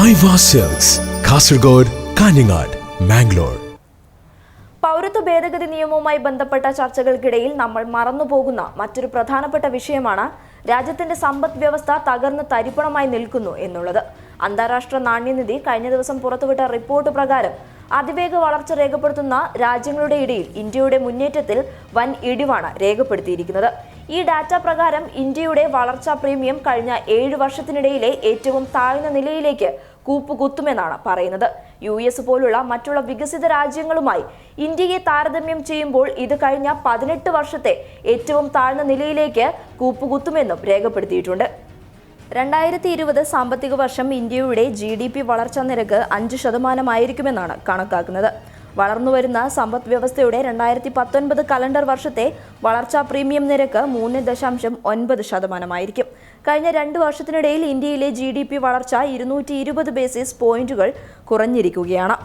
Cells Kasaragod Kanhangad Mangalore പൗരത്വ ഭേദഗതി നിയമവുമായി ബന്ധപ്പെട്ട ചർച്ചകൾക്കിടയിൽ നമ്മൾ മറന്നുപോകുന്ന മറ്റൊരു പ്രധാനപ്പെട്ട വിഷയമാണ് രാജ്യത്തിന്റെ സമ്പദ് വ്യവസ്ഥ തകർന്ന് തരിപ്പണമായി നിൽക്കുന്നു എന്നുള്ളത്. അന്താരാഷ്ട്ര നാണ്യനിധി കഴിഞ്ഞ ദിവസം പുറത്തുവിട്ട റിപ്പോർട്ട് പ്രകാരം അതിവേഗ വളർച്ച രേഖപ്പെടുത്തുന്ന രാജ്യങ്ങളുടെ ഇടയിൽ ഇന്ത്യയുടെ മുന്നേറ്റത്തിൽ വൻ ഇടിവാണ് രേഖപ്പെടുത്തിയിരിക്കുന്നത്. ഈ ഡാറ്റ പ്രകാരം ഇന്ത്യയുടെ വളർച്ചാ പ്രീമിയം കഴിഞ്ഞ ഏഴ് വർഷത്തിനിടയിലെ ഏറ്റവും താഴ്ന്ന നിലയിലേക്ക് കൂപ്പുകുത്തുമെന്നാണ് പറയുന്നത്. യു എസ് പോലുള്ള മറ്റുള്ള വികസിത രാജ്യങ്ങളുമായി ഇന്ത്യയെ താരതമ്യം ചെയ്യുമ്പോൾ ഇത് കഴിഞ്ഞ പതിനെട്ട് വർഷത്തെ ഏറ്റവും താഴ്ന്ന നിലയിലേക്ക് കൂപ്പുകുത്തുമെന്നും രേഖപ്പെടുത്തിയിട്ടുണ്ട്. രണ്ടായിരത്തി ഇരുപത് സാമ്പത്തിക വർഷം ഇന്ത്യയുടെ ജി ഡി പി വളർച്ചാ നിരക്ക് അഞ്ച് ശതമാനമായിരിക്കുമെന്നാണ് കണക്കാക്കുന്നത്. വളർന്നുവരുന്ന സമ്പദ് വ്യവസ്ഥയുടെ രണ്ടായിരത്തി പത്തൊൻപത് കലണ്ടർ വർഷത്തെ വളർച്ചാ പ്രീമിയം നിരക്ക് മൂന്ന് ദശാംശം ഒൻപത് ശതമാനമായിരിക്കും. കഴിഞ്ഞ രണ്ട് വർഷത്തിനിടയിൽ ഇന്ത്യയിലെ ജി ഡി പി വളർച്ച ഇരുന്നൂറ്റി ഇരുപത് ബേസിസ് പോയിന്റുകൾ കുറഞ്ഞിരിക്കുകയാണ്.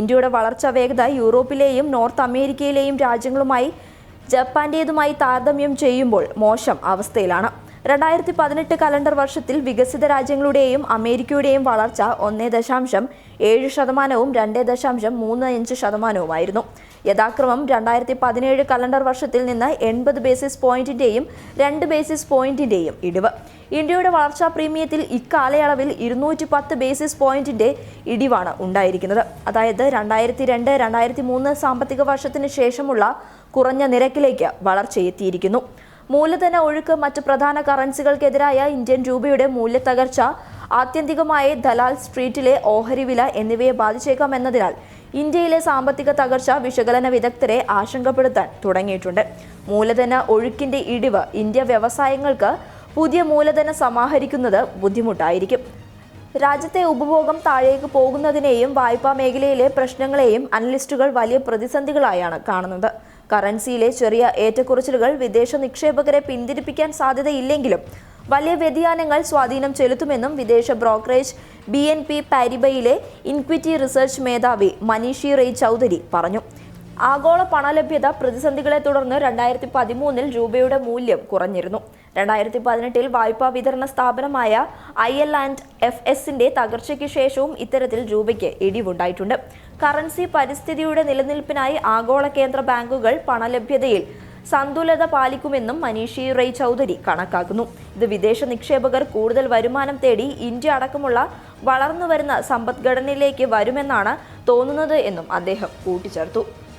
ഇന്ത്യയുടെ വളർച്ചാ വേഗത യൂറോപ്പിലെയും നോർത്ത് അമേരിക്കയിലെയും രാജ്യങ്ങളുമായി ജപ്പാന്റേതുമായി താരതമ്യം ചെയ്യുമ്പോൾ മോശം അവസ്ഥയിലാണ്. രണ്ടായിരത്തി പതിനെട്ട് കലണ്ടർ വർഷത്തിൽ വികസിത രാജ്യങ്ങളുടെയും അമേരിക്കയുടെയും വളർച്ച ഒന്നേ ദശാംശം ഏഴ് ശതമാനവും രണ്ട് ദശാംശം മൂന്ന് അഞ്ച് ശതമാനവുമായിരുന്നു. യഥാക്രമം രണ്ടായിരത്തി പതിനേഴ് കലണ്ടർ വർഷത്തിൽ നിന്ന് എൺപത് ബേസിസ് പോയിന്റിന്റെയും രണ്ട് ബേസിസ് പോയിന്റിന്റെയും ഇടിവ്. ഇന്ത്യയുടെ വളർച്ചാ പ്രീമിയത്തിൽ ഇക്കാലയളവിൽ ഇരുന്നൂറ്റി പത്ത് ബേസിസ് പോയിന്റിന്റെ ഇടിവാണ് ഉണ്ടായിരിക്കുന്നത്. അതായത് രണ്ടായിരത്തി രണ്ട് രണ്ടായിരത്തി മൂന്ന് സാമ്പത്തിക വർഷത്തിന് ശേഷമുള്ള കുറഞ്ഞ നിരക്കിലേക്ക് വളർച്ചയെത്തിയിരിക്കുന്നു. മൂലധന ഒഴുക്ക് മറ്റ് പ്രധാന കറൻസികൾക്കെതിരായ ഇന്ത്യൻ രൂപയുടെ മൂല്യത്തകർച്ച ആത്യന്തികമായി ദലാൽ സ്ട്രീറ്റിലെ ഓഹരി വില എന്നിവയെ ബാധിച്ചേക്കാമെന്നതിനാൽ ഇന്ത്യയിലെ സാമ്പത്തിക തകർച്ച വിശകലന വിദഗ്ധരെ ആശങ്കപ്പെടുത്താൻ തുടങ്ങിയിട്ടുണ്ട്. മൂലധന ഒഴുക്കിന്റെ ഇടിവ് ഇന്ത്യ വ്യവസായങ്ങൾക്ക് പുതിയ മൂലധനം സമാഹരിക്കുന്നത് ബുദ്ധിമുട്ടായിരിക്കും. രാജ്യത്തെ ഉപഭോഗം താഴേക്ക് പോകുന്നതിനെയും വായ്പാ മേഖലയിലെ പ്രശ്നങ്ങളെയും അനലിസ്റ്റുകൾ വലിയ പ്രതിസന്ധികളായാണ് കാണുന്നത്. കറൻസിയിലെ ചെറിയ ഏറ്റക്കുറച്ചിലുകൾ വിദേശ നിക്ഷേപകരെ പിന്തിരിപ്പിക്കാൻ സാധ്യതയില്ലെങ്കിലും വലിയ വ്യതിയാനങ്ങൾ സ്വാധീനം ചെലുത്തുമെന്നും വിദേശ ബ്രോക്കറേജ് ബി എൻ പി പാരിബയിലെ ഇൻക്വിറ്റി റിസർച്ച് മേധാവി മനീഷി റെയ് ചൗധരി പറഞ്ഞു. ആഗോള പണലഭ്യത പ്രതിസന്ധികളെ തുടർന്ന് രണ്ടായിരത്തി പതിമൂന്നിൽ രൂപയുടെ മൂല്യം കുറഞ്ഞിരുന്നു. രണ്ടായിരത്തി പതിനെട്ടിൽ വായ്പാ വിതരണ സ്ഥാപനമായ ഐ എൽ ആൻഡ് എഫ് എസിന്റെ തകർച്ചയ്ക്ക് ശേഷവും ഇത്തരത്തിൽ രൂപയ്ക്ക് ഇടിവുണ്ടായിട്ടുണ്ട്. കറൻസി പരിസ്ഥിതിയുടെ നിലനിൽപ്പിനായി ആഗോള കേന്ദ്ര ബാങ്കുകൾ പണലഭ്യതയിൽ സന്തുലത പാലിക്കുമെന്നും മനീഷി റൈ ചൗധരി കണക്കാക്കുന്നു. ഇത് വിദേശ നിക്ഷേപകർ കൂടുതൽ വരുമാനം തേടി ഇന്ത്യ അടക്കമുള്ള വളർന്നുവരുന്ന സമ്പദ്ഘടനയിലേക്ക് വരുമെന്നാണ് തോന്നുന്നത് എന്നും അദ്ദേഹം കൂട്ടിച്ചേർത്തു.